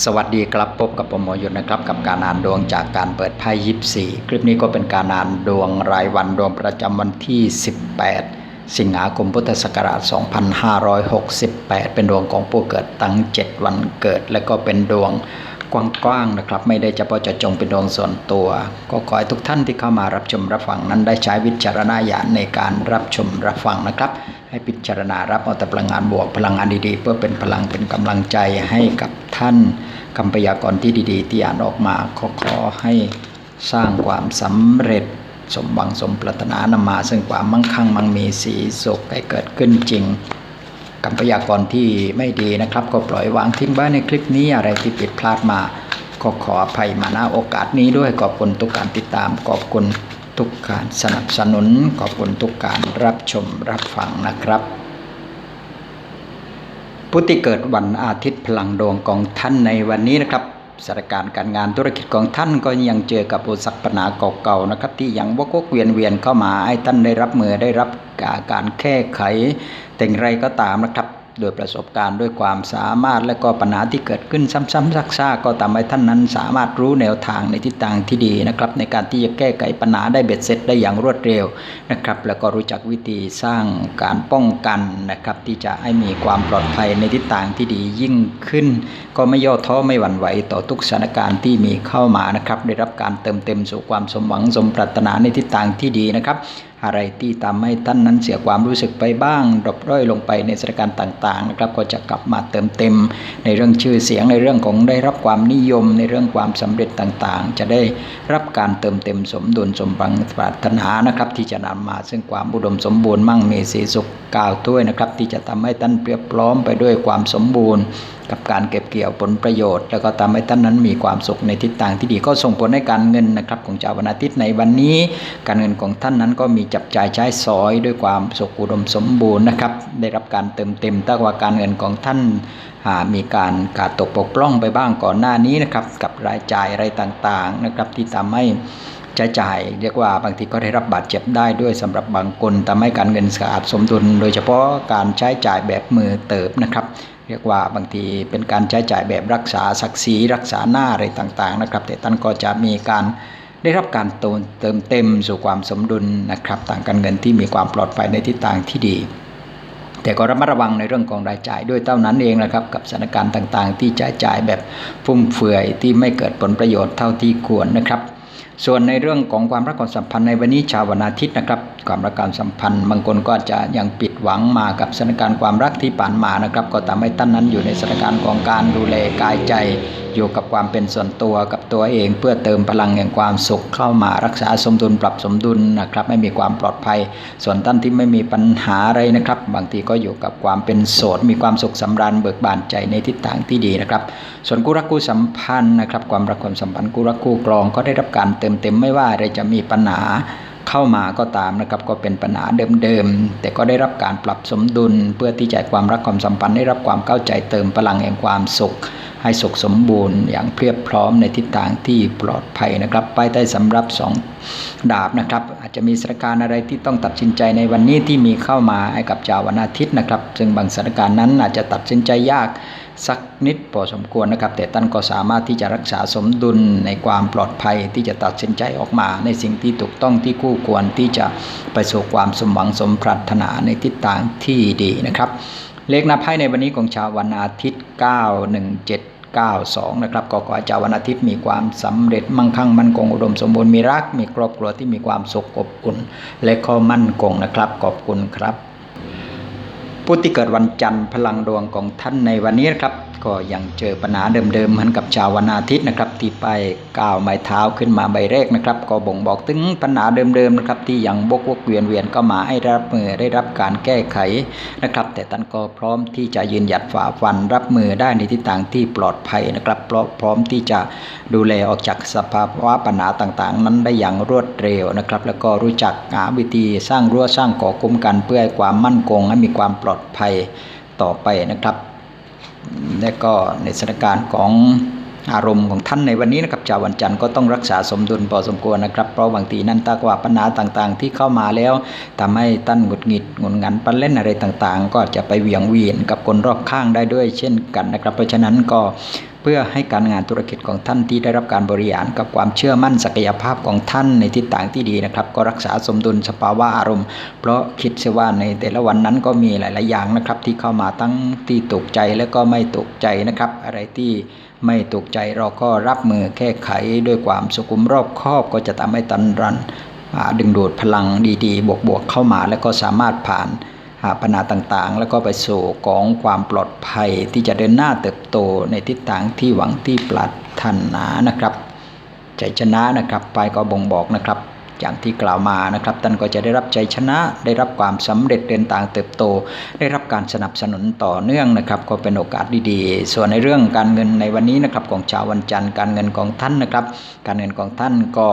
สวัสดีครับพบกับผมหมอยุทธนะครับ กับการอ่านดวงจากการเปิดไพ่ยิปซีคลิปนี้ก็เป็นการอ่านดวงรายวันดวงประจำวันที่ 18 สิงหาคมพุทธศักราช 2568 เป็นดวงของผู้เกิดตั้ง 7 วันเกิด และก็เป็นดวง กว้างๆนะครับ ไม่ได้เฉพาะเจาะจงเป็นดวงส่วนตัว ก็ขอให้ทุกท่านที่เข้ามารับชมรับฟังนั้นได้ใช้วิจารณญาณในการรับชมรับฟังนะครับ ให้พิจารณารับเอาแต่พลังงานบวกพลังงานดีๆ เพื่อเป็นพลังเป็นกำลังใจให้กับท่านคำพยากรณ์ที่ดีๆ ที่อ่านออกมาขอขอให้สร้างความสำเร็จสมหวังสมปรารถนานำมา ซึ่งความมั่งคั่งมั่งมีสีสุขให้เกิดขึ้นจริง คำพยากรณ์ที่ไม่ดีนะครับ ก็ปล่อยวางทิ้งไว้ในคลิปนี้อะไรที่ผิดพลาดมา ก็ขออภัยมาณโอกาสนี้ด้วยขอบคุณทุกการติดตามขอบคุณทุกการสนับสนุนขอบคุณทุกการรับชมรับฟังนะครับผู้ที่เกิดวันอาทิตย์พลังดวงของท่านในวันนี้นะครับสถานการณ์การงานธุรกิจของท่านก็ยังเจอกับอุปสรรคปัญหาเก่าๆนะครับ ที่ยังวกวกเวียนเวียนเข้ามาให้ท่านได้รับมือได้รับการแก้ไข แต่อย่างไรก็ตามนะครับ โดยประสบการณ์ด้วยความสามารถและก็ปัญหาที่เกิดขึ้นซ้ำๆซักๆก็ทำให้ท่านนั้นสามารถรู้แนวทางในทิศทางที่ดีนะครับ ในการที่จะแก้ไขปัญหาได้เบ็ดเสร็จได้อย่างรวดเร็วนะครับ แล้วก็รู้จักวิธีสร้างการป้องกันนะครับ ที่จะให้มีความปลอดภัยในทิศทางที่ดียิ่งขึ้น ก็ไม่ย่อท้อไม่หวั่นไหวต่อทุกสถานการณ์ที่มีเข้ามานะครับ ได้รับการเติมเต็มสู่ความสมหวังสมปรารถนาในทิศทางที่ดีนะครับ อะไรที่ทำให้ท่านนั้นเสียความรู้สึกไปบ้างดรอปร่อยลงไปในสถานการณ์ต่างๆนะครับก็จะกลับมาเติมเต็ม ในเรื่องชื่อเสียงในเรื่องของได้รับความนิยม ในเรื่องความสำเร็จต่างๆ จะได้รับการเติมเต็มสมดุลสมบังปรารถนานะครับ ที่จะนำมาซึ่งความอุดมสมบูรณ์มั่งมีสีสุขกล่าวถ้วยนะครับ ที่จะทำให้ท่านเปรียบพร้อมไปด้วยความสมบูรณ์กับการเก็บเกี่ยวผลประโยชน์ แล้วก็ทำให้ท่านนั้นมีความสุขในทิศทางที่ดีก็ส่งผลให้การเงินนะครับ ของชาววันอาทิตย์ในวันนี้ การเงินของท่านนั้นก็มีจับจ่ายใช้สอยด้วยความสุขอุดมสมบูรณ์นะครับ ได้รับการเติมเต็มถ้าว่าการเงินของท่านมีการขาดตกปกปล้องไปบ้างก่อนหน้านี้นะครับกับรายจ่ายอะไรต่างๆนะครับที่ทำให้ใช้จ่ายเรียกว่าบางทีก็ได้รับบาดเจ็บได้ด้วยสำหรับบางคนทำให้การเงินขาดสมดุล โดยเฉพาะการใช้จ่ายแบบมือเติบนะครับ เรียกว่าบางทีเป็นการใช้จ่ายแบบรักษาศักดิ์ศรีรักษาหน้าอะไรต่างๆนะครับ แต่ท่านก็จะมีการได้รับการเติมเต็มสู่ความสมดุลนะครับต่างการเงินที่มีความปลอดภัยในทิศทางที่ดี แต่ก็ระมัดระวังในเรื่องของรายจ่ายด้วยเท่านั้นเองนะครับ กับสถานการณ์ต่างๆ ที่ใช้จ่ายแบบฟุ่มเฟือยที่ไม่เกิดผลประโยชน์เท่าที่ควรนะครับส่วนในเรื่องของความรักความสัมพันธ์ในวันนี้ชาววันอาทิตย์นะครับ ความรักความสัมพันธ์บางคนก็จะยังปิด หวังมากับสถานการณ์ความรักที่ผ่านมานะครับ ก็ทำให้ท่านนั้นอยู่ในสถานการณ์ของการดูแลกายใจอยู่กับความเป็นส่วนตัวกับตัวเอง เพื่อเติมพลังแห่งความสุขเข้ามารักษาสมดุลปรับสมดุลนะครับไม่มีความปลอดภัย ส่วนท่านที่ไม่มีปัญหาอะไรนะครับ บางทีก็อยู่กับความเป็นโสด มีความสุขสำราญเบิกบานใจในทิศทางที่ดีนะครับ ส่วนกู้รักกู้สัมพันธ์นะครับ ความรักความสัมพันธ์กู้รักกู้กรองก็ได้รับการเติมเต็มไม่ว่าอะไรจะมีปัญหา เข้ามาก็ตามนะครับก็เป็นปัญหาเดิมๆ แต่ก็ได้รับการปรับสมดุล เพื่อที่จะความรักความสัมพันธ์ได้รับความเข้าใจเติมพลังแห่งความสุข ให้สุขสมบูรณ์ อย่างเพียบพร้อมในทิศทางที่ปลอดภัยนะครับไปได้สำหรับสองดาบนะครับอาจจะมีสถานการณ์อะไรที่ต้องตัดสินใจในวันนี้ที่มีเข้ามาให้กับชาววันอาทิตย์นะครับ ซึ่งบางสถานการณ์นั้นอาจจะตัดสินใจยาก สักนิดพอสมควรนะครับ แต่ท่านก็สามารถที่จะรักษาสมดุลในความปลอดภัยที่จะตัดสินใจออกมา ในสิ่งที่ถูกต้องที่คู่ควรที่จะไปสู่ความสมหวังสมปรารถนาในทิศทางที่ดีนะครับ เลขนับไพ่ในวันนี้ของชาววันอาทิตย์ 917 92 นะครับก็ขอให้ชาววันอาทิตย์มีความสำเร็จมั่งคั่งมั่นคงอุดมสมบูรณ์มีรัก มีครอบครัวที่มีความสุขอบอุ่น และก็มั่นคงนะครับ ขอบคุณครับ ผู้ที่เกิดวันจันทร์พลังดวงของท่านในวันนี้นะครับ ก็ยังเจอปัญหาเดิมๆเหมือนกับชาววันอาทิตย์นะครับ ที่ไปก้าวไม้เท้าขึ้นมาใบแรกนะครับ ก็บ่งบอกถึงปัญหาเดิมๆนะครับ ที่ยังบกวกเวียนเวียนก็มาให้รับมือได้รับการแก้ไขนะครับ แต่ท่านก็พร้อมที่จะยืนหยัดฝ่าฟันรับมือได้ในทิศทางที่ปลอดภัยนะครับเพราะพร้อมที่จะดูแลออกจากสภาวะปัญหาต่างๆ นั้นได้อย่างรวดเร็วนะครับ แล้วก็รู้จักหาวิธีสร้างรั้วสร้างก่อคุ้มกันเพื่อให้ความมั่นคงให้มีความปลอดภัยต่อไปนะครับ และก็ในสถานการณ์ของอารมณ์ของท่านในวันนี้นะครับชาววันจันทร์ก็ต้องรักษาสมดุลพอสมควรนะครับ เพราะบางทีนั้นตากว่าปัญหาต่างๆ ที่เข้ามาแล้วทำให้ท่านหงุดหงิดงุนงันปันเล่นอะไรต่างๆ ก็จะไปเหวี่ยงเวียนกับคนรอบข้างได้ด้วยเช่นกันนะครับ เพราะฉะนั้นก็ เพื่อให้การงานธุรกิจของท่านที่ได้รับการบริหารกับความเชื่อมั่นศักยภาพของท่านในทิศทางที่ดีนะครับ ก็รักษาสมดุลสภาวะอารมณ์ เพราะคิดเสียว่าในแต่ละวันนั้นก็มีหลาย ๆ อย่างนะครับ ที่เข้ามาทั้งที่ตกใจและก็ไม่ตกใจนะครับ อะไรที่ไม่ตกใจเราก็รับมือแก้ไขด้วยความสุขุมรอบคอบก็จะทำให้ตันรันดึงดูดพลังดี ๆ บวก ๆ เข้ามา แล้วก็สามารถผ่าน ปัญหาต่างๆ แล้วก็ไปสู่กองความปลอดภัยที่จะเดินหน้าเติบโตในทิศทางที่หวังที่ปรารถนานะครับใจชนะนะครับไปก็บ่งบอกนะครับอย่างที่กล่าวมานะครับท่านก็จะได้รับใจชนะ ได้รับความสำเร็จเดินทางเติบโต ได้รับการสนับสนุนต่อเนื่องนะครับ ก็เป็นโอกาสดีๆ ส่วนในเรื่องการเงินในวันนี้นะครับของชาววันจันทร์การเงินของท่านนะครับ การเงินของท่านก็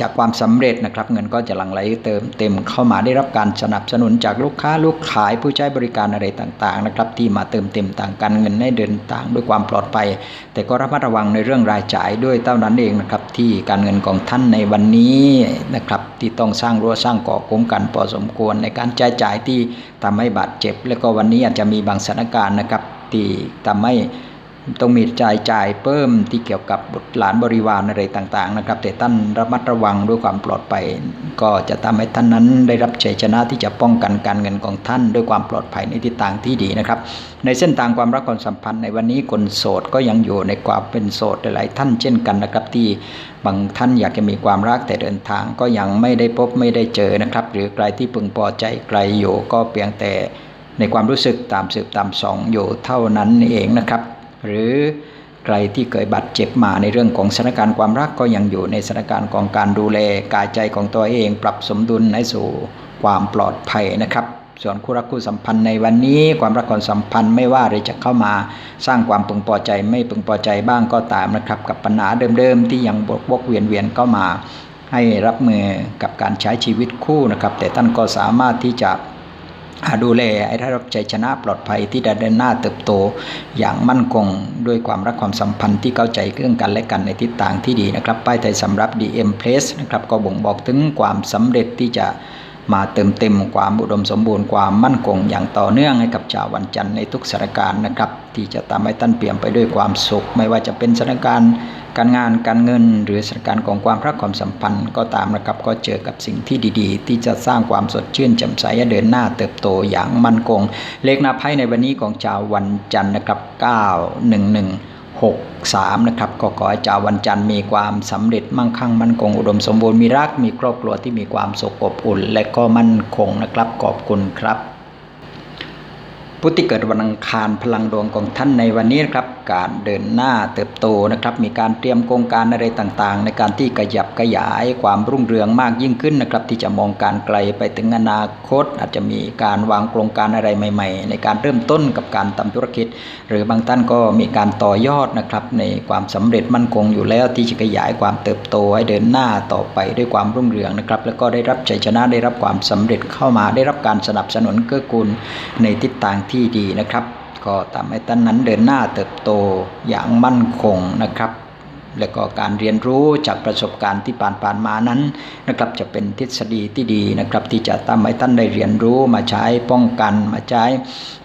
จากความสำเร็จนะครับ เงินก็จะหลั่งไหลเติมเต็มเข้ามาได้รับการสนับสนุนจากลูกค้าลูกขายผู้ใช้บริการอะไรต่างๆนะครับที่มาเติมเต็มต่างการเงินให้เดินต่างด้วยความปลอดภัย แต่ก็ระมัดระวังในเรื่องรายจ่ายด้วยเท่านั้นเองนะครับที่การเงินของท่านในวันนี้นะครับที่ต้องสร้างรั้วสร้างเกาะคุ้มกันพอสมควรในการใช้จ่ายที่ทำให้บาดเจ็บ และก็วันนี้อาจจะมีบางสถานการณ์นะครับที่ทำให้ ต้องมีจ่ายจ่ายเพิ่มที่เกี่ยวกับบุตรหลานบริวารอะไรต่างๆนะครับ แต่ท่านระมัดระวังด้วยความปลอดภัย ก็จะทำให้ท่านนั้นได้รับชัยชนะที่จะป้องกันการเงินของท่าน ด้วยความปลอดภัยในทิศทางที่ดีนะครับ ในเส้นทางความรักความสัมพันธ์ในวันนี้คนโสดก็ยังอยู่ในความเป็นโสดหลายๆท่านเช่นกันนะครับที่บางท่านอยากจะมีความรักแต่เดินทางก็ยังไม่ได้พบไม่ได้เจอนะครับ หรือใครที่พึงพอใจไกลอยู่ก็เพียงแต่ในความรู้สึกตามสืบตามสองอยู่เท่านั้นเองนะครับ หรือใครที่เคยบาดเจ็บมาในเรื่องของสถานการณ์ความรักก็ยังอยู่ในสถานการณ์ของการดูแลกายใจของตัวเอง ปรับสมดุลให้สู่ความปลอดภัยนะครับ ส่วนคู่รักคู่สัมพันธ์ในวันนี้ความรักความสัมพันธ์ไม่ว่าอะไรจะเข้ามาสร้างความพึงพอใจไม่พึงพอใจบ้างก็ตามนะครับ กับปัญหาเดิมๆ ที่ยังบกบกเวียนเวียนเข้ามาให้รับมือกับการใช้ชีวิตคู่นะครับ แต่ท่านก็สามารถที่จะ ดูแลให้ได้รับใจชนะปลอดภัยที่ดำเดินหน้าเติบโต อย่างมั่นคงด้วยความรักความสัมพันธ์ที่เข้าใจเรื่องกันและกันในทิศทางที่ดีนะครับ ป้ายไทยสำหรับ DM Place นะครับก็บ่งบอกถึงความสำเร็จที่จะ มาเติมเต็มความอุดมสมบูรณ์ความมั่นคงอย่างต่อเนื่องให้กับชาววันจันทร์ในทุกสถานการณ์นะครับ ที่จะทำให้ท่านเปลี่ยนไปด้วยความสุข ไม่ว่าจะเป็นสถานการณ์การงานการเงิน หรือสถานการณ์ของความรักความสัมพันธ์ก็ตามนะครับก็เจอกับสิ่งที่ดีๆ ที่จะสร้างความสดชื่นแจ่มใสเดินหน้าเติบโตอย่างมั่นคง เลขหน้าไพ่ในวันนี้ของชาววันจันทร์นะครับ911 6 3นะครับก็ขอให้ชาววันจันทร์มีความสำเร็จมั่งคั่งมั่นคงอุดมสมบูรณ์มีรักมีครอบครัวที่มีความสุขอบอุ่น และก็มั่นคงนะครับขอบคุณครับ ผู้ที่เกิดวันอังคารพลังดวงของท่านในวันนี้นะครับ การเดินหน้าเติบโตนะครับ มีการเตรียมโครงการอะไรต่างๆ ในการที่ขยับขยายความรุ่งเรืองมากยิ่งขึ้นนะครับ ที่จะมองการไกลไปถึงอนาคต อาจจะมีการวางโครงการอะไรใหม่ ๆ ในการเริ่มต้นกับการทำธุรกิจ หรือบางท่านก็มีการต่อยอดนะครับ ในความสำเร็จมั่นคงอยู่แล้วที่จะขยายความเติบโตให้เดินหน้าต่อไปด้วยความรุ่งเรืองนะครับ แล้วก็ได้รับชัยชนะได้รับความสำเร็จเข้ามาได้รับการสนับสนุนเกื้อกูลในทิศทางที่ดีนะครับ ก็ทำให้ท่านนั้นเดินหน้าเติบโตอย่างมั่นคงนะครับ และก็การเรียนรู้จากประสบการณ์ที่ผ่านๆมานั้นนะครับจะเป็นทฤษฎีที่ดีนะครับ ที่จะทำให้ท่านได้เรียนรู้มาใช้ป้องกัน มาใช้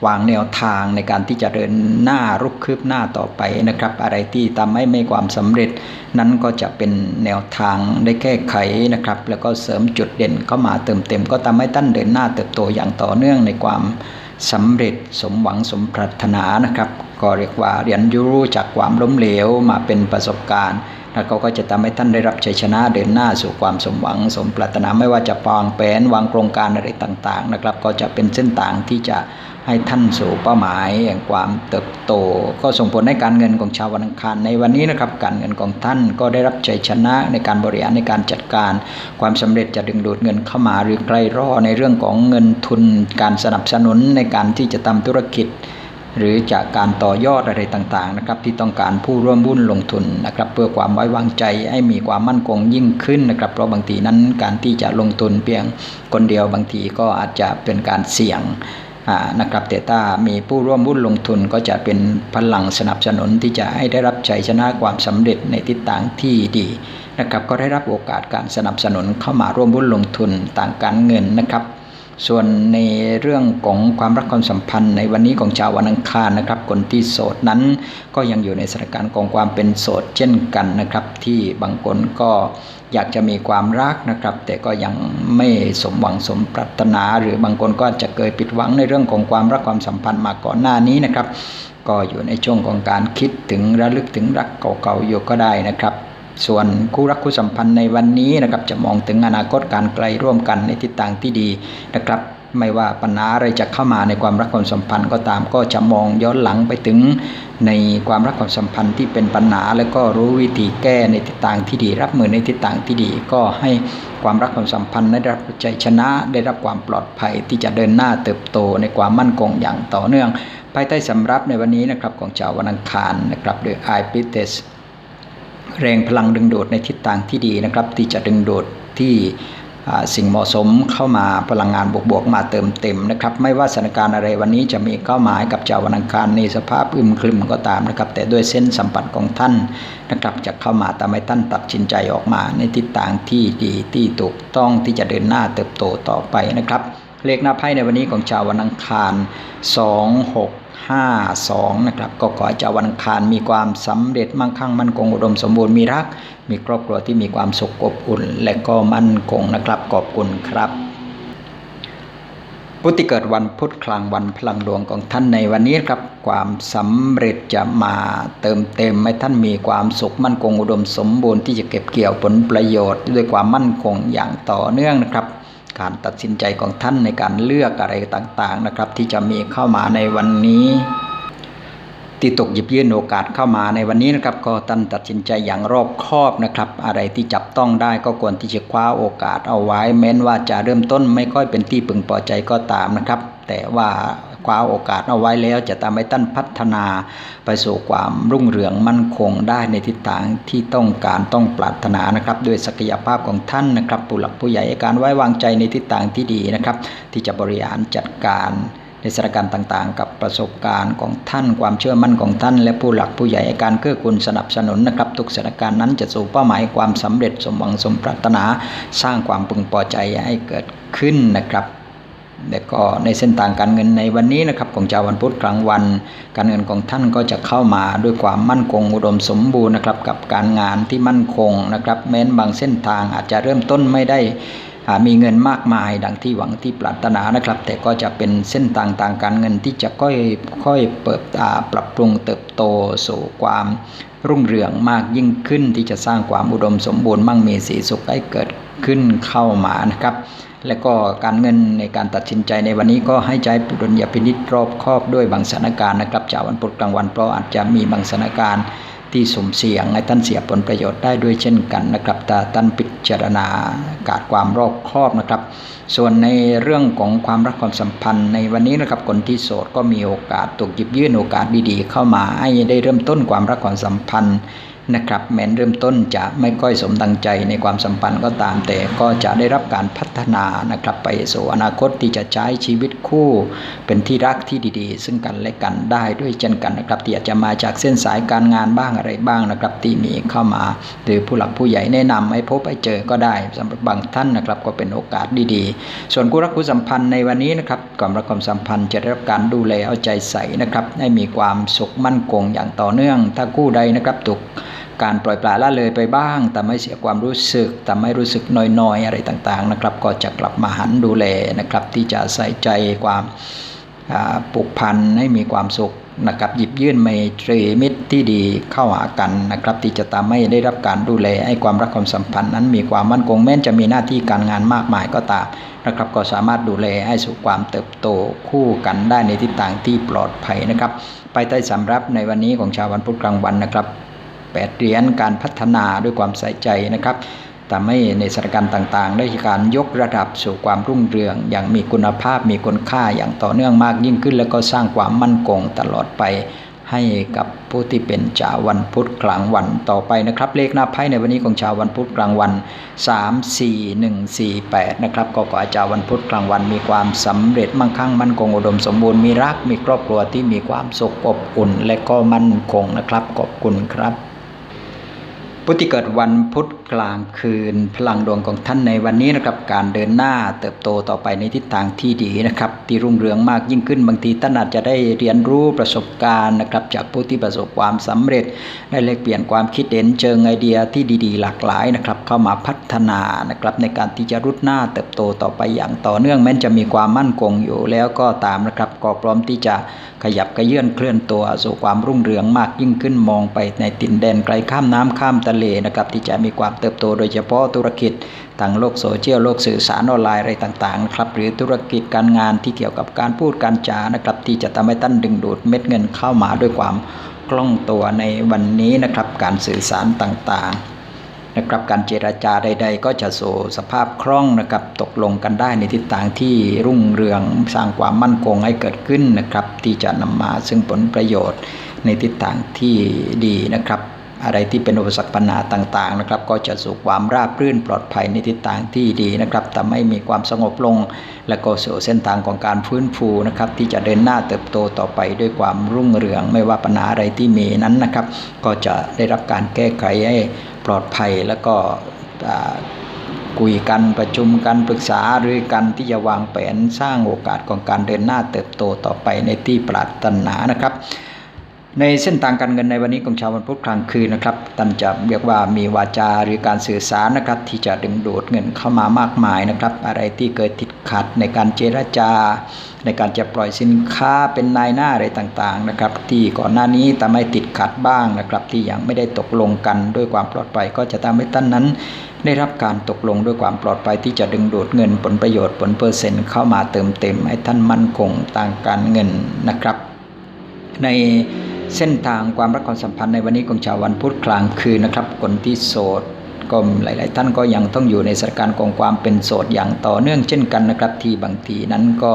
วางแนวทางในการที่จะเดินหน้ารุกคืบหน้าต่อไปนะครับ อะไรที่ทำให้ไม่ความสำเร็จ นั้นก็จะเป็นแนวทางได้แก้ไขนะครับ แล้วก็เสริมจุดเด่นเข้ามาเติมเต็ม ก็ทำให้ท่านเดินหน้าเติบโตอย่างต่อเนื่องในความ สำเร็จสมหวังสมปรารถนานะครับ ก็เรียกว่าเรียนรู้จากความล้มเหลวมาเป็นประสบการณ์แล้วเขาก็จะทำให้ท่านได้รับชัยชนะเดินหน้าสู่ความสมหวัง สมปรารถนาไม่ว่าจะวางแผนวางโครงการอะไรต่างๆนะครับ ก็จะเป็นเส้นทางที่จะ ให้ท่านสู่เป้าหมายแห่งความเติบโต ก็ส่งผลให้การเงินของชาววันอังคารในวันนี้นะครับ การเงินของท่านก็ได้รับชัยชนะในการบริหารในการจัดการ ความสำเร็จจะดึงดูดเงินเข้ามาหรือใกลรอในเรื่องของเงินทุน การสนับสนุนในการที่จะทำธุรกิจ หรือจากการต่อยอดอะไรต่างๆนะครับที่ต้องการผู้ร่วมบุญลงทุนนะครับเพื่อความไว้วางใจให้มีความมั่นคงยิ่งขึ้นนะครับเพราะบางทีนั้นการที่จะลงทุนเพียงคนเดียวบางทีก็อาจจะเป็นการเสี่ยง นะครับแต่ถ้ามีผู้ร่วมบุญลงทุนก็จะเป็นพลังสนับสนุนที่จะให้ได้รับชัยชนะความสำเร็จในทิศทางที่ดีนะครับก็ได้รับโอกาสการสนับสนุนเข้ามาร่วมบุญลงทุนต่างการเงินนะครับ ส่วนในเรื่องของความรักความสัมพันธ์ในวันนี้ของชาววันอังคารนะครับ คนที่โสดนั้นก็ยังอยู่ในสถานการณ์ของความเป็นโสดเช่นกันนะครับ ที่บางคนก็อยากจะมีความรักนะครับ แต่ก็ยังไม่สมหวังสมปรารถนา หรือบางคนก็จะเคยผิดหวังในเรื่องของความรักความสัมพันธ์มาก่อนหน้านี้นะครับ ก็อยู่ในช่วงของการคิดถึงระลึกถึงรักเก่าๆอยู่ก็ได้นะครับ ส่วนคู่รักคู่สัมพันธ์ในวันนี้นะครับจะมองถึงอนาคตการไกลร่วมกันในทิศทางที่ดีนะครับไม่ว่าปัญหาอะไรจะเข้ามาในความรักความสัมพันธ์ก็ตามก็จะมองย้อนหลังไปถึง ในความรักความสัมพันธ์ที่เป็นปัญหา แล้วก็รู้วิธีแก้ในทิศทางที่ดี รับมือในทิศทางที่ดี ก็ให้ความรักความสัมพันธ์ได้รับใจชนะได้รับความปลอดภัยที่จะเดินหน้าเติบโตในความมั่นคงอย่างต่อเนื่อง ภายใต้สำรับในวันนี้นะครับของชาววันอังคารนะครับโดยไอพิเตส แรงพลังดึงดูดในทิศทางที่ดีนะครับ ที่จะดึงดูดที่สิ่งเหมาะสมเข้ามาพลังงานบวกๆมาเติมเต็มนะครับ ไม่ว่าสถานการณ์อะไรวันนี้จะมีเข้ามาให้กับชาววันอังคารในสภาพอึมครึมก็ตามนะครับ แต่ด้วยเส้นสัมผัสของท่านนะครับจะเข้ามาทำให้ท่านตัดสินใจออกมา ในทิศทางที่ดีที่ถูกต้องที่จะเดินหน้าเติบโตต่อไปนะครับ เลขหน้าไพ่ในวันนี้ของชาววันอังคาร 2 6 5 2นะครับก็ขอให้เจ้าวันอังคารมีความสำเร็จมั่งคั่งมั่นคงอุดมสมบูรณ์มีรัก มีครอบครัวที่มีความสุขอบอุ่น และก็มั่นคงนะครับขอบคุณครับพุทธิเกิดวันพุธกลางวันพลังดวงของท่านในวันนี้ครับความสำเร็จจะมาเติมเต็มให้ท่านมีความสุขมั่นคงอุดมสมบูรณ์ที่จะเก็บเกี่ยวผลประโยชน์ ด้วยความมั่นคงอย่างต่อเนื่องนะครับ การตัดสินใจของท่านในการเลือกอะไรต่างๆนะครับ ที่จะมีเข้ามาในวันนี้ที่ตกหยิบยื่นโอกาสเข้ามาในวันนี้นะครับก็ท่านตัดสินใจอย่างรอบคอบนะครับ อะไรที่จับต้องได้ก็ควรที่จะคว้าโอกาสเอาไว้แม้นว่าจะเริ่มต้นไม่ค่อยเป็นที่พึงพอใจก็ตามนะครับ แต่ว่า คว้าโอกาสเอาไว้แล้ว จะทำให้ท่านพัฒนาไปสู่ความรุ่งเรืองมั่นคงได้ในทิศทางที่ต้องการต้องปรารถนานะครับ ด้วยศักยภาพของท่านนะครับผู้หลักผู้ใหญ่การไว้วางใจในทิศทางที่ดีนะครับ ที่จะบริหารจัดการในสถานการณ์ต่างๆ กับประสบการณ์ของท่านความเชื่อมั่นของท่าน และผู้หลักผู้ใหญ่การเกื้อกูลสนับสนุนนะครับ ทุกสถานการณ์นั้นจะสู่เป้าหมายความสำเร็จสมหวังสมปรารถนา สร้างความพึงพอใจให้เกิดขึ้นนะครับ และก็ในเส้นทางการเงินในวันนี้นะครับของชาววันพุธกลางวัน การเงินของท่านก็จะเข้ามาด้วยความมั่นคงอุดมสมบูรณ์นะครับกับการงานที่มั่นคงนะครับแม้นบางเส้นทางอาจจะเริ่มต้นไม่ได้มีเงินมากมายดังที่หวังที่ปรารถนานะครับ แต่ก็จะเป็นเส้นทางทางการเงินที่จะค่อยค่อยเปิดปรับปรุงเติบโตสู่ความ รุ่งเรืองมากยิ่งขึ้นที่จะสร้างความอุดมสมบูรณ์มั่งมีสีสุขให้เกิดขึ้นเข้ามานะครับ และก็การเงินในการตัดสินใจในวันนี้ก็ให้ใจปุรญญาพินิจรอบครอบด้วยบางสถานการณ์นะครับจากวันพุธกลางวันเพราะอาจจะมีบางสถานการณ์ ที่สมเสี่ยงให้ท่านเสียผลประโยชน์ได้ด้วยเช่นกันนะครับแต่ท่านพิจารณาการความรอบคอบนะครับ ส่วนในเรื่องของความรักความสัมพันธ์ในวันนี้นะครับคนที่โสดก็มีโอกาสตกหยิบยื่นโอกาสดีๆ เข้ามาให้ได้เริ่มต้นความรักความสัมพันธ์ นะครับแม้นเริ่มต้นจะไม่ค่อยสมดังใจในความสัมพันธ์ก็ตาม แต่ก็จะได้รับการพัฒนานะครับไปสู่อนาคตที่จะใช้ชีวิตคู่ เป็นที่รักที่ดีๆ ซึ่งกันและกันได้ด้วยเช่นกันนะครับที่อาจจะมาจากเส้นสายการงานบ้างอะไรบ้างนะครับที่มีเข้ามา หรือผู้หลักผู้ใหญ่แนะนำให้พบให้เจอก็ได้สำหรับบางท่านนะครับก็เป็นโอกาสดีๆ ส่วนคู่รักคู่สัมพันธ์ในวันนี้นะครับความรักความสัมพันธ์จะได้รับการดูแลเอาใจใส่นะครับให้มีความสุขมั่นคงอย่างต่อเนื่อง ถ้าคู่ใดนะครับถูก การปล่อยปละละเลยไปบ้าง แต่ไม่เสียความรู้สึก แต่ไม่รู้สึกน้อยๆอะไรต่างๆนะครับ ก็จะกลับมาหันดูแลนะครับ ที่จะใส่ใจความผูกพันให้มีความสุขนะครับหยิบยื่นไมตรีมิตรที่ดีเข้าหากันนะครับที่จะทำให้ได้รับการดูแลให้ความรักความสัมพันธ์นั้นมีความมั่นคงแม้นจะมีหน้าที่การงานมากมายก็ตามนะครับ ก็สามารถดูแลให้สู่ความเติบโตคู่กันได้ในทิศทางที่ปลอดภัยนะครับ ไปใต้สำรับในวันนี้ของชาววันพุธกลางวันนะครับ 8 เหรียญการพัฒนาด้วยความใส่ใจนะครับทำให้ในสถานการณ์ต่างๆ ได้การยกระดับสู่ความรุ่งเรือง อย่างมีคุณภาพมีคุณค่าอย่างต่อเนื่องมากยิ่งขึ้น แล้วก็สร้างความมั่นคงตลอดไปให้กับผู้ที่เป็นชาววันพุธกลางวันต่อไปนะครับ เลขหน้าไพ่ในวันนี้ของชาววันพุธกลางวัน 3 4 1 4 8 นะครับก็ขออาจารย์วันพุธกลางวันมีความสำเร็จมั่งคั่งมั่นคงอุดมสมบูรณ์มีรักมีครอบครัวที่มีความสุขอบอุ่น และก็มั่นคงนะครับขอบคุณครับ ผู้ที่เกิดวันพุธกลางคืน พลังดวงของท่านในวันนี้นะครับ การเดินหน้าเติบโตต่อไปในทิศทางที่ดีนะครับ ที่รุ่งเรืองมากยิ่งขึ้นบางทีท่านอาจจะได้เรียนรู้ประสบการณ์นะครับ จากผู้ที่ประสบความสำเร็จ ได้เลกเปลี่ยนความคิดเห็นเชิงไอเดียที่ดีๆ หลากหลายนะครับ เข้ามาพัฒนานะครับในการที่จะรุดหน้าเติบโตต่อไปอย่างต่อเนื่องแม้จะมีความมั่นคงอยู่แล้วก็ตามนะครับก็พร้อมที่จะขยับกระเยื่อนเคลื่อนตัวสู่ความรุ่งเรืองมากยิ่งขึ้นมองไปในตินแดนไกลข้ามน้ำข้ามทะเลนะครับที่จะมีความเติบโตโดยเฉพาะธุรกิจทางโลกโซเชียลโลกสื่อสารออนไลน์อะไรต่างๆครับหรือธุรกิจการงานที่เกี่ยวกับการพูดการจานะครับที่จะทำให้ท่านดึงดูดเม็ดเงินเข้ามาด้วยความคล่องตัวในวันนี้นะครับการสื่อสารต่างๆนะครับการเจราจาใด ๆ ก็จะสู่สภาพคล่องนะครับตกลงกันได้ในทิศทางที่รุ่งเรืองสร้างความมั่นคงให้เกิดขึ้นนะครับ ที่จะนำมาซึ่งผลประโยชน์ในทิศทางที่ดีนะครับ อะไรที่เป็นอุปสรรคปัญหาต่างๆนะครับก็จะสู่ความราบรื่นปลอดภัยในทิศทางที่ดีนะครับทำให้มีความสงบลง และก็สู่เส้นทางของการฟื้นฟูนะครับที่จะเดินหน้าเติบโตต่อไปด้วยความรุ่งเรือง ไม่ว่าปัญหาอะไรที่มีนั้นนะครับ ก็จะได้รับการแก้ไขให้ปลอดภัยแล้วก็คุยกันประชุมกันปรึกษาหรือกันที่จะวางแผนสร้างโอกาสของการเดินหน้าเติบโตต่อไปในที่ปรารถนานะครับ ในเส้นทางการเงินในวันนี้ของชาววันพุธกลางคืนนะครับตันจะเรียกว่ามีวาจาหรือการสื่อสารนะครับ ที่จะดึงดูดเงินเข้ามามากมายนะครับ อะไรที่เกิดติดขัดในการเจรจา ในการจะปล่อยสินค้าเป็นนายหน้าอะไรต่างๆนะครับ ที่ก่อนหน้านี้แต่ไม่ติดขัดบ้างนะครับ ที่ยังไม่ได้ตกลงกันด้วยความปลอดภัยก็จะทำให้ท่านนั้น ได้รับการตกลงด้วยความปลอดภัยที่จะดึงดูดเงินผลประโยชน์ผลเปอร์เซ็นต์เข้ามาเติมเต็มให้ท่านมั่นคงทางการเงินนะครับ ใน เส้นทางความรักความสัมพันธ์ในวันนี้ของชาววันพุธกลางคืนนะครับ คนที่โสดก็หลาย ๆ ท่านก็ยังต้องอยู่ในสถานการณ์ของความเป็นโสดอย่างต่อเนื่องเช่นกันนะครับ ที่บางทีนั้นก็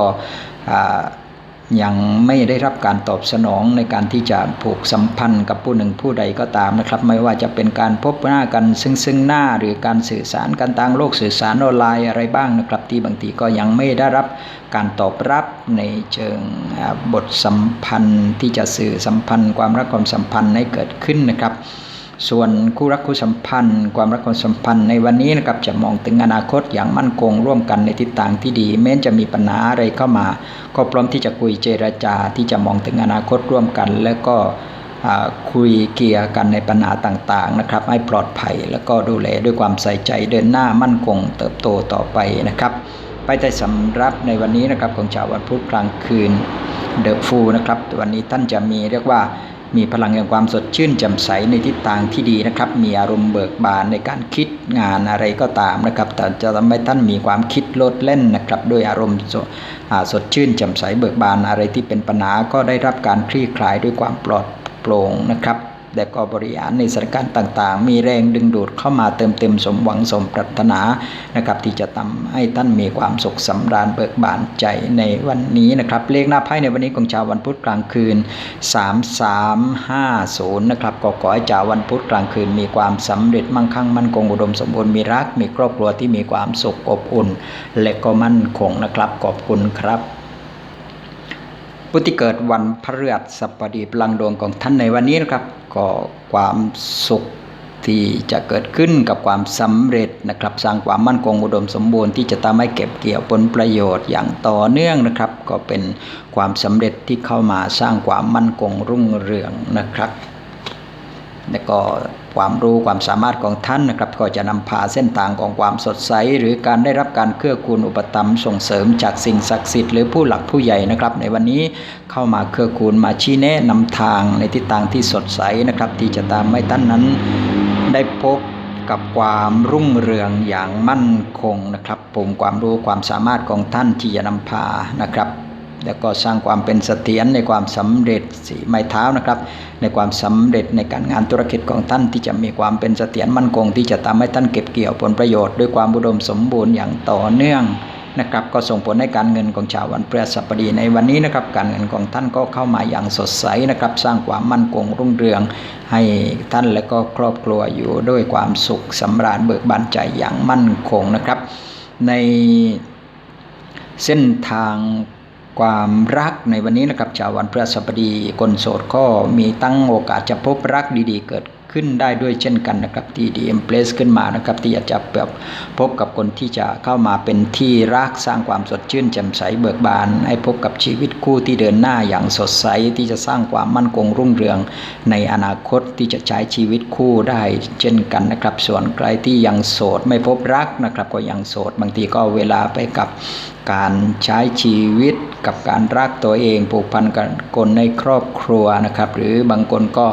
ยังไม่ได้รับการตอบสนองในการที่จะผูกสัมพันธ์กับผู้หนึ่งผู้ใดก็ตามนะครับ ไม่ว่าจะเป็นการพบหน้ากันซึ่งซึ่งหน้าหรือการสื่อสารกันทางโลกสื่อสารออนไลน์อะไรบ้างนะครับ ที่บางทีก็ยังไม่ได้รับการตอบรับในเชิงบทสัมพันธ์ที่จะสื่อสัมพันธ์ ความรักความสัมพันธ์ให้เกิดขึ้นนะครับ ส่วนคู่รักคู่สัมพันธ์ ความรักความสัมพันธ์ในวันนี้นะครับจะมองถึงอนาคตอย่างมั่นคงร่วมกันในทิศทางที่ดี แม้จะมีปัญหาอะไรเข้ามา ก็พร้อมที่จะคุยเจรจาที่จะมองถึงอนาคตร่วมกัน แล้วก็คุยเกี่ยกันในปัญหาต่างๆนะครับ ให้ปลอดภัยแล้วก็ดูแลด้วยความใส่ใจเดินหน้ามั่นคง เติบโตต่อไปนะครับ ไปแต่สำรับในวันนี้นะครับของชาววันพุธกลางคืนเดอะฟูนะครับวันนี้ท่านจะมีเรียกว่า มีพลังแห่งความสดชื่นแจ่มใสในทิศทางที่ดีนะครับ มีอารมณ์เบิกบานในการคิดงานอะไรก็ตามนะครับ แต่จะทำให้ท่านมีความคิดโลดเล่นนะครับด้วยอารมณ์สดชื่นแจ่มใสเบิกบานอะไรที่เป็นปัญหาก็ได้รับการคลี่คลายด้วยความปลอดโปร่งนะครับ และก็บริหารในสถานการณ์ต่าง ๆ มีแรงดึงดูดเข้ามาเติมเต็มสมหวังสมปรารถนานะครับ ที่จะทำให้ท่านมีความสุขสำราญเบิกบานใจในวันนี้นะครับ เลขหน้าไพ่ในวันนี้ของชาววันพุธกลางคืน 3350นะครับก็ขอให้ชาววันพุธกลางคืน มีความสำเร็จมั่งคั่งมั่นคงอุดมสมบูรณ์มีรัก มีครอบครัวที่มีความสุขอบอุ่น และก็มั่นคงนะครับขอบคุณครับ ผู้ที่เกิดวันพฤหัสบดีพลังดวงของท่านในวันนี้นะครับ ก็ความสุขที่จะเกิดขึ้นกับความสำเร็จนะครับ สร้างความมั่นคงอุดมสมบูรณ์ที่จะทำให้เก็บเกี่ยวผลประโยชน์อย่างต่อเนื่องนะครับ ก็เป็นความสำเร็จที่เข้ามาสร้างความมั่นคงรุ่งเรืองนะครับ และก็ความรู้ความสามารถของท่านนะครับก็จะนำพาเส้นทางของความสดใส หรือการได้รับการเกื้อกูลอุปถัมส่งเสริมจากสิ่งศักดิ์สิทธิ์หรือผู้หลักผู้ใหญ่นะครับ ในวันนี้เข้ามาเกื้อกูลมาชี้แนะนำทางในทิศทางที่สดใสนะครับ ที่จะตามให้ท่านนั้นได้พบกับความรุ่งเรืองอย่างมั่นคงนะครับผมความรู้ความสามารถของท่านที่จะนำพานะครับ แล้วก็สร้างความเป็นเสถียรในความสำเร็จสีไม้เท้านะครับ ในความสำเร็จในการงานธุรกิจของท่านที่จะมีความเป็นเสถียรมั่นคง ที่จะทำให้ท่านเก็บเกี่ยวผลประโยชน์ด้วยความบุดมสมบูรณ์อย่างต่อเนื่องนะครับก็ส่งผลให้การเงินของชาววันพฤหัสบดีในวันนี้นะครับการเงินของท่านก็เข้ามาอย่างสดใสนะครับ สร้างความมั่นคงรุ่งเรือง ให้ท่านและก็ครอบครัวอยู่ด้วยความสุขสำราญเบิกบานใจอย่างมั่นคงนะครับ ในเส้นทาง ความรักในวันนี้นะครับชาววันพฤหัสบดีคนโสดก็มีตั้งโอกาสจะพบรักดีๆ เกิดขึ้นได้ด้วยเช่นกันนะครับที่ดีเอ็มเพลสขึ้นมานะครับ ที่อยากจะแบบพบกับคนที่จะเข้ามาเป็นที่รักสร้างความสดชื่นแจ่มใสเบิกบาน ให้พบกับชีวิตคู่ที่เดินหน้าอย่างสดใสที่จะสร้างความมั่นคงรุ่งเรือง ในอนาคตที่จะใช้ชีวิตคู่ได้เช่นกันนะครับ ส่วนใครที่ยังโสดไม่พบรักนะครับ ก็ยังโสดบางทีก็เวลาไปกับ การใช้ชีวิตกับการรักตัวเองผูกพันกับคนในครอบครัวนะครับ หรือบางคนก็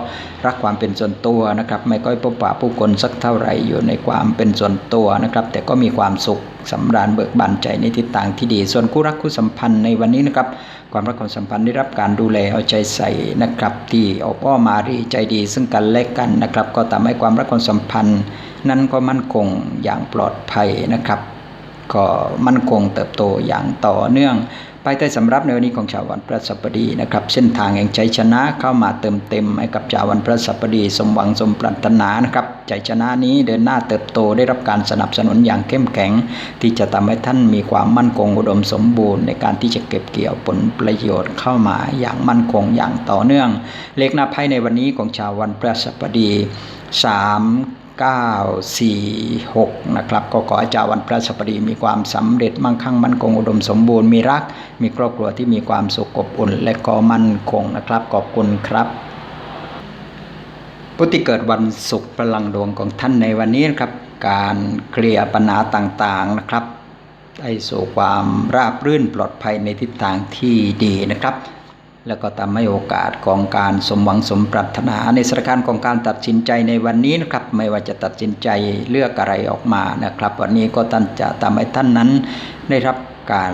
รักความเป็นส่วนตัวนะครับ ไม่ค่อยพบปะผู้คนสักเท่าไหร่อยู่ในความเป็นส่วนตัวนะครับ แต่ก็มีความสุขสำราญเบิกบานใจในทิศทางที่ดี ส่วนคู่รักคู่สัมพันธ์ในวันนี้นะครับ ความรักความสัมพันธ์ได้รับการดูแลเอาใจใส่นะครับ ที่อบอ้อมารีใจดี ซึ่งกันและกันนะครับ ก็ทำให้ความรักความสัมพันธ์ นั้นก็มั่นคงอย่างปลอดภัยนะครับ ก็มั่นคงเติบโตอย่างต่อเนื่องภายใต้สำรับในวันนี้ของชาววันพระสัปดีนะครับ เส้นทางแห่งใจชนะเข้ามาเติมเต็มให้กับชาววันพระสัปดีสมหวังสมปรารถนานะครับใจชนะนี้เดินหน้าเติบโตได้รับการสนับสนุนอย่างเข้มแข็ง ที่จะทำให้ท่านมีความมั่นคงอุดมสมบูรณ์ ในการที่จะเก็บเกี่ยวผลประโยชน์เข้ามาอย่างมั่นคงอย่างต่อเนื่อง เลขหน้าไพ่ในวันนี้ของชาววันพระสัปดีสาม9 4 6 นะครับ ก็ขอให้เจ้าวันพระสปดีมีความสำเร็จมั่งคั่งมั่นคงอุดมสมบูรณ์มีรัก มีครอบครัวที่มีความสุขอบอุ่น และก็มั่นคงนะครับ ขอบคุณครับผู้ที่เกิดวันศุกร์พลังดวงของท่านในวันนี้นะครับ การเคลียร์ปัญหาต่างๆนะครับให้สู่ความราบรื่นปลอดภัยในทิศทางที่ดีนะครับ แล้วก็ทำให้โอกาสของการสมหวังสมปรารถนาในสถานการณ์ของการตัดสินใจในวันนี้นะครับ ไม่ว่าจะตัดสินใจเลือกอะไรออกมานะครับ วันนี้ก็ท่านจะทำให้ท่านนั้นได้รับการ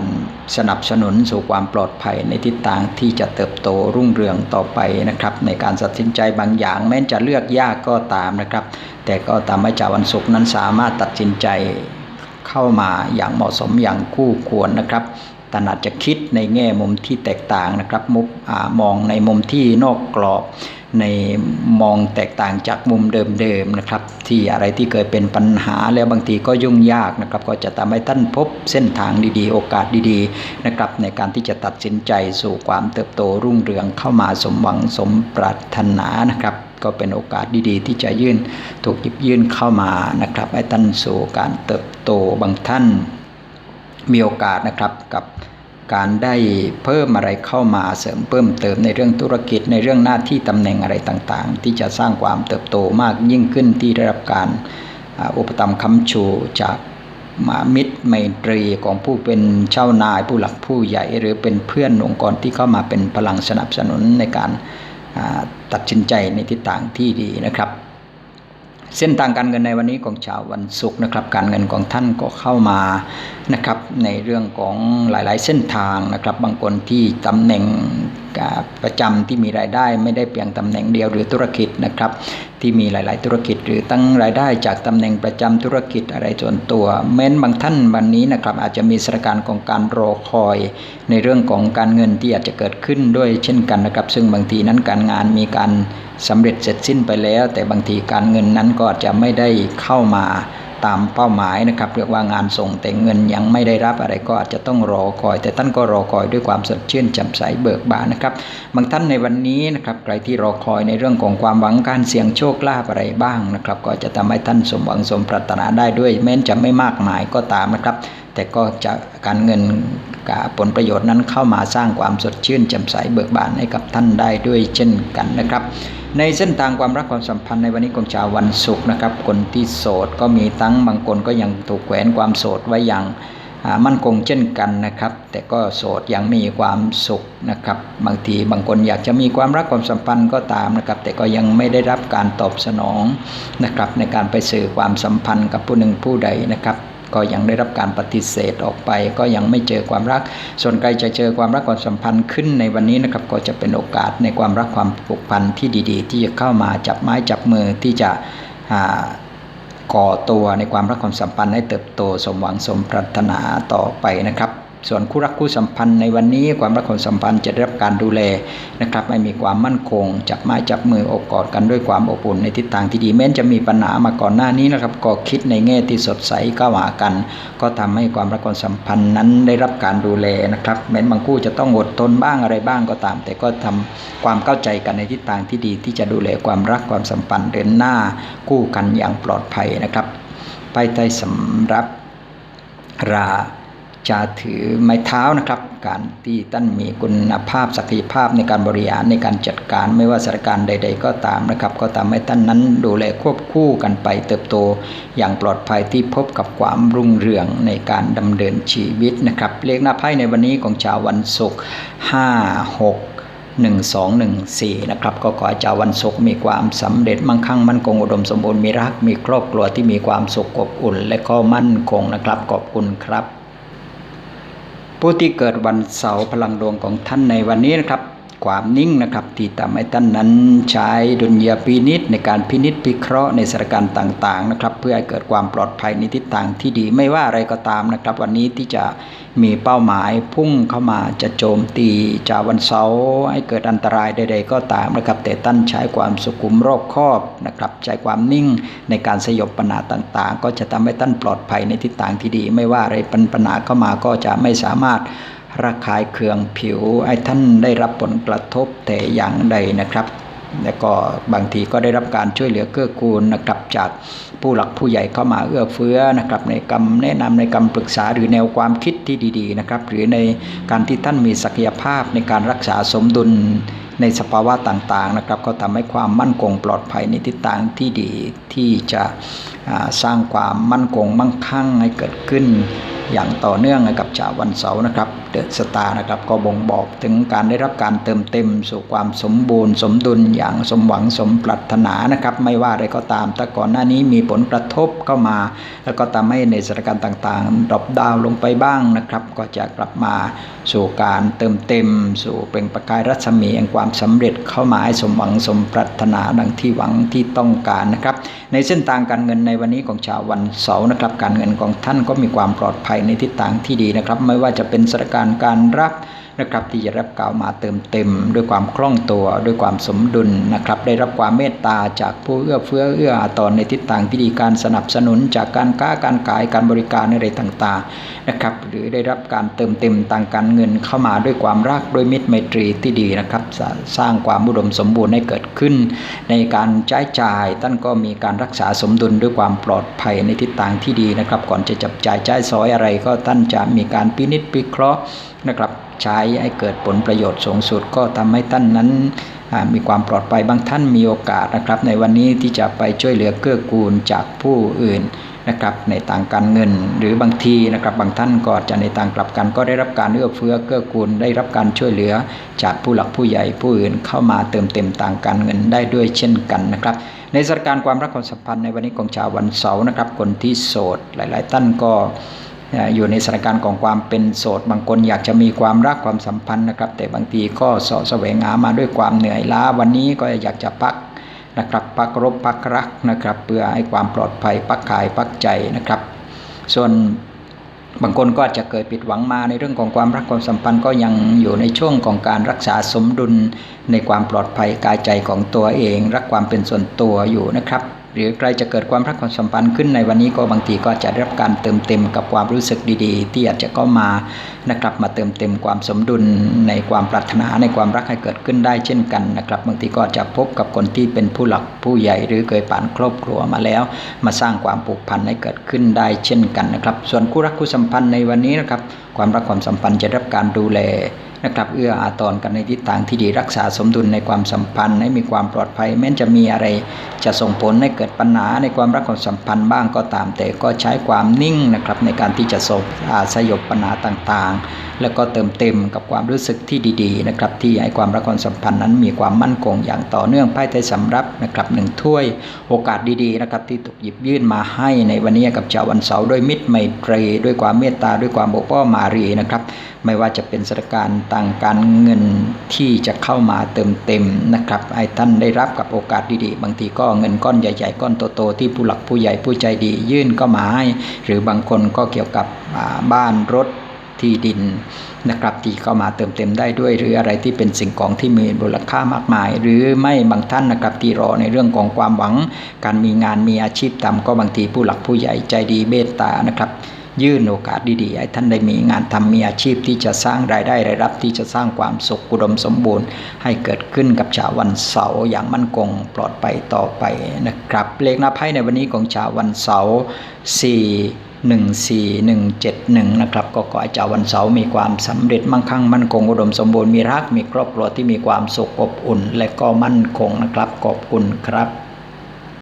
สนับสนุนสู่ความปลอดภัยในทิศทางที่จะเติบโตรุ่งเรืองต่อไปนะครับ ในการตัดสินใจบางอย่าง แม้จะเลือกยากก็ตามนะครับ แต่ก็ทำให้จาวันศุกร์นั้นสามารถตัดสินใจเข้ามาอย่างเหมาะสมอย่างคู่ควรนะครับ ท่นอาจจะคิดในแง่มุมที่แตกต่างนะครับมุกมองในมุมที่นอกกรอบ ในมองแตกต่างจากมุมเดิมๆนะครับ ที่อะไรที่เคยเป็นปัญหาแล้วบางทีก็ยุ่งยากนะครับ ก็จะทำให้ท่านพบเส้นทางดีๆ โอกาสดีๆนะครับ ในการที่จะตัดสินใจสู่ความเติบโตรุ่งเรืองเข้ามาสมหวังสมปรารถนานะครับก็เป็นโอกาสดีๆ ที่จะยื่นถูกหยิบยื่นเข้ามานะครับ ให้ท่านสู่การเติบโตบางท่าน มีโอกาสนะครับกับการได้เพิ่มอะไรเข้ามาเสริมเพิ่มเติมในเรื่องธุรกิจในเรื่องหน้าที่ตำแหน่งอะไรต่างๆ ที่จะสร้างความเติบโตมากยิ่งขึ้นที่ได้รับการอุปถัมภ์คำชูจากมามิตรไมตรีของผู้เป็นเจ้านายผู้หลักผู้ใหญ่ หรือเป็นเพื่อนองค์กรที่เข้ามาเป็นพลังสนับสนุนในการตัดสินใจในทิศทางที่ดีนะครับ เส้นทางการเงินในวันนี้ของชาววันศุกร์นะครับ การเงินของท่านก็เข้ามานะครับในเรื่องของหลาย ๆ เส้นทางนะครับ บางคนที่ตำแหน่งประจำที่มีรายได้ไม่ได้เพียงตำแหน่งเดียวหรือธุรกิจนะครับ ที่มีหลาย ๆ ธุรกิจ หรือตั้งรายได้จากตำแหน่งประจำธุรกิจอะไรส่วนตัว แม้นบางท่านวันนี้นะครับอาจจะมีสถานการณ์ของการรอคอย ในเรื่องของการเงินที่อาจจะเกิดขึ้นด้วยเช่นกันนะครับ ซึ่งบางทีนั้นการงานมีการสำเร็จเสร็จสิ้นไปแล้ว แต่บางทีการเงินนั้นก็อาจจะไม่ได้เข้ามา ตามเป้าหมายนะครับ เรียกว่างานส่งแต่เงินยังไม่ได้รับอะไรก็อาจจะต้องรอคอย แต่ท่านก็รอคอยด้วยความสดชื่นแจ่มใสเบิกบานนะครับบางท่านในวันนี้นะครับใครที่รอคอยในเรื่องของความหวังการเสี่ยงโชคลาภอะไรบ้างนะครับ ก็จะทำให้ท่านสมหวังสมปรารถนาได้ด้วยแม้นจะไม่มากมายก็ตามนะครับ แต่ก็จะการเงินกับผลประโยชน์นั้นเข้ามาสร้างความสดชื่นแจ่มใสเบิกบานให้กับท่านได้ด้วยเช่นกันนะครับ ในเส้นทางความรักความสัมพันธ์ในวันนี้ของชาววันศุกร์นะครับ คนที่โสดก็มีทั้งบางคนก็ยังถูกแขวนความโสดไว้อย่างมั่นคงเช่นกันนะครับ แต่ก็โสดยังมีความสุขนะครับ บางทีบางคนอยากจะมีความรักความสัมพันธ์ก็ตามนะครับ แต่ก็ยังไม่ได้รับการตอบสนองนะครับ ในการไปสื่อความสัมพันธ์กับผู้หนึ่งผู้ใดนะครับ ก็ยังได้รับการปฏิเสธออกไป ก็ยังไม่เจอความรัก ส่วนใครจะเจอความรักความสัมพันธ์ขึ้นในวันนี้นะครับก็จะเป็นโอกาสในความรักความผูกพันที่ดี ๆ ที่จะเข้ามาจับไม้จับมือที่จะก่อตัวในความรักความสัมพันธ์ให้เติบโตสมหวังสมปรารถนาต่อไปนะครับ ส่วนคู่รักคู่สัมพันธ์ในวันนี้ความรักความสัมพันธ์จะได้รับการดูแลนะครับไม่มีความมั่นคง จับไม้จับมืออบกอดกันด้วยความอบอุ่นในทิศทางที่ดีแม้จะมีปัญหามาก่อนหน้านี้นะครับก็คิดในแง่ที่สดใสก็หากัน ก็ทำให้ความรักความสัมพันธ์นั้นได้รับการดูแลนะครับแม้บางคู่จะต้องอดทนบ้างอะไรบ้างก็ตาม แต่ก็ทำความเข้าใจกันในทิศทางที่ดี ที่จะดูแลความรักความสัมพันธ์เดินหน้าคู่กันอย่างปลอดภัยนะครับไปใต้สำรับรา จะถือไม้เท้านะครับ การที่ท่านมีคุณภาพศักยภาพในการบริหารในการจัดการไม่ว่าสถานการณ์ใด ๆ ก็ตามนะครับ ก็ทำให้ท่านนั้นดูแลควบคู่กันไปเติบโตอย่างปลอดภัยที่พบกับความรุ่งเรืองในการดำเนินชีวิตนะครับ เลขหน้าไพ่ในวันนี้ของชาววันศุกร์5 6 1214 นะครับ ก็ขอให้ชาววันศุกร์มีความสำเร็จมั่งคั่งมั่นคงอุดมสมบูรณ์มีรัก มีครอบครัวที่มีความสุขอบอุ่น และก็มั่นคงนะครับขอบคุณครับ ผู้ที่เกิดวันเสาร์พลังดวงของท่านในวันนี้นะครับ ความนิ่งนะครับ ที่ทำให้ท่านนั้นใช้ดุลยพินิษในการพินิษพิเคราะห์ในสถานการณ์ต่างๆนะครับ เพื่อให้เกิดความปลอดภัยในทิศทางที่ดีไม่ว่าอะไรก็ตามนะครับ วันนี้ที่จะมีเป้าหมายพุ่งเข้ามาจะโจมตีจากวันเสาร์ให้เกิดอันตรายใด ๆ ก็ตามนะครับ แต่ท่านใช้ความสุขุมรอบคอบนะครับใช้ความนิ่งในการสยบปัญหาต่างๆ ก็จะทำให้ท่านปลอดภัยในทิศทางที่ดี ไม่ว่าอะไรปัญหาเข้ามาก็จะไม่สามารถ ระคายเคืองผิวไอ้ท่านได้รับผลกระทบแต่อย่างใดนะครับ แล้วก็บางทีก็ได้รับการช่วยเหลือเกื้อกูลนะครับจากผู้หลักผู้ใหญ่เข้ามาเอื้อเฟื้อนะครับในคำแนะนำในคำปรึกษาหรือแนวความคิดที่ดีๆนะครับหรือในการที่ท่านมีศักยภาพในการรักษาสมดุลในสภาวะต่างๆนะครับ ก็ทำให้ความมั่นคงปลอดภัยในทิศทางที่ดีที่จะสร้างความมั่นคงมั่งคั่งให้เกิดขึ้น อย่างต่อเนื่องกับชาววันเสาร์นะครับเดอะสตาร์นะครับก็บ่งบอกถึงการได้รับการเติมเต็ม สู่ความสมบูรณ์ สมดุลอย่างสมหวังสมปรารถนานะครับไม่ว่าอะไรก็ตามแต่ก่อนหน้านี้มีผลกระทบเข้ามา แล้วก็ทำให้ในสถานการณ์ต่างๆดรอปดาวลงไปบ้างนะครับก็จะกลับมาสู่การเติมเต็ม สู่เป็นประกายรัศมีแห่งความสำเร็จเข้ามาให้สมหวังสมปรารถนาดังที่หวังที่ต้องการนะครับในเส้นทางการเงินในวันนี้ของชาววันเสาร์นะครับการเงินของท่านก็มีความปลอดภัยในทิศทางที่ดีนะครับ ไม่ว่าจะเป็นสถานการณ์การรับ นะครับที่จะรับกล่าวมาเติมเต็ม ด้วยความคล่องตัวด้วยความสมดุลนะครับ ได้รับความเมตตาจากผู้เอื้อเฟื้อเอื้ออาทรในทิศทางที่ดีการสนับสนุนจากการค้าการขายการบริการอะไรต่างๆนะครับหรือได้รับการเติมเต็มทางการเงินเข้ามาด้วยความรักด้วยมิตรไมตรีที่ดีนะครับสร้างความอุดมสมบูรณ์ให้เกิดขึ้น ในการใช้จ่ายท่านก็มีการรักษาสมดุลด้วยความปลอดภัยในทิศทางที่ดีนะครับ ก่อนจะจับจ่ายใช้สอยอะไรก็ท่านจะมีการพินิจพิเคราะห์ นะครับใช้ให้เกิดผลประโยชน์สูงสุด ก็ทำให้ท่านนั้นมีความปลอดภัยบางท่านมีโอกาสนะครับ ในวันนี้ที่จะไปช่วยเหลือเกื้อกูลจากผู้อื่นนะครับในต่างการเงิน หรือบางทีนะครับบางท่านก็จะในต่างกลับกัน ก็ได้รับการเอื้อเฟื้อเกื้อกูลได้รับการช่วยเหลือ จากผู้หลักผู้ใหญ่ผู้อื่นเข้ามาเติมเต็มต่างการเงินได้ด้วยเช่นกันนะครับ ในสถานการณ์ความรักความสัมพันธ์ในวันนี้ของชาววันเสาร์นะครับ คนที่โสดหลาย ๆ ท่านก็ อยู่ในสถานการณ์ของความเป็นโสด บางคนอยากจะมีความรักความสัมพันธ์นะครับ แต่บางทีก็สะแสวงหามาด้วยความเหนื่อยล้า วันนี้ก็อยากจะพักนะครับพักรบพักรักนะครับ เพื่อให้ความปลอดภัยพักกายพักใจนะครับ ส่วนบางคนก็อาจะเกิดผิดหวังมาในเรื่องของความรักความสัมพันธ์ก็ยังอยู่ในช่วงของการรักษาสมดุลในความปลอดภัยกายใจของตัวเอง รักความเป็นส่วนตัวอยู่นะครับ หรือใครจะเกิดความรักความสัมพันธ์ขึ้นในวันนี้ก็บางทีก็จะได้รับการเติมเต็มกับความรู้สึกดีๆ ที่อาจจะเข้ามานะครับมาเติมเต็มความสมดุลในความปรารถนาในความรักให้เกิดขึ้นได้เช่นกันนะครับ บางทีก็จะพบกับคนที่เป็นผู้หลักผู้ใหญ่ หรือเคยผ่านครอบครัวมาแล้ว มาสร้างความผูกพันให้เกิดขึ้นได้เช่นกันนะครับ ส่วนคู่รักคู่สัมพันธ์ในวันนี้นะครับ ความรักความสัมพันธ์จะได้รับการดูแล นะครับเอื้ออาทรกันในทิศทางที่ดีรักษาสมดุลในความสัมพันธ์ให้มีความปลอดภัย แม้จะมีอะไรจะส่งผลให้เกิดปัญหาในความรักความสัมพันธ์บ้างก็ตาม แต่ก็ใช้ความนิ่งนะครับในการที่จะสบสยบปัญหาต่างๆ แล้วก็เติมเต็มกับความรู้สึกที่ดีๆนะครับที่ให้ความรักความสัมพันธ์นั้นมีความมั่นคงอย่างต่อเนื่องไพ่ไทยสำรับนะครับหนึ่งถ้วยโอกาสดีๆนะครับที่ถูกหยิบยื่นมาให้ในวันนี้กับชาววันเสาร์ด้วยมิตรไมตรีด้วยความเมตตาด้วยความโอบอ้อมมารีนะครับไม่ว่าจะเป็นสถานการณ์ต่างการเงินที่จะเข้ามาเติมเต็มนะครับให้ท่านได้รับกับโอกาสดีๆ บางทีก็เงินก้อนใหญ่ๆ ก้อนโตๆที่ผู้หลักผู้ใหญ่ผู้ใจดี ยื่นก็มาให้ หรือบางคนก็เกี่ยวกับบ้านรถที่ดินนะครับที่เข้ามาเติมเต็มได้ด้วย หรืออะไรที่เป็นสิ่งของที่มีมูลค่ามากมาย หรือไม่บางท่านนะครับที่รอในเรื่องของความหวัง การมีงานมีอาชีพทำก็บางทีผู้หลักผู้ใหญ่ใจดีเมตตานะครับ ยื่นโอกาสดีๆให้ท่านได้มีงานทำมีอาชีพที่จะสร้างรายได้รายรับที่จะสร้างความสุขอุดมสมบูรณ์ ให้เกิดขึ้นกับชาววันเสาร์อย่างมั่นคงปลอดภัยต่อไปนะครับ เลขหน้าไพ่ในวันนี้ของชาววันเสาร์4 1 4 1 7 1 นะครับ ก็ขอให้ชาววันเสาร์มีความสำเร็จมั่งคั่งมั่นคงอุดมสมบูรณ์มีรักมีครอบครัวที่มีความสุขอบอุ่น และก็มั่นคงนะครับขอบคุณครับ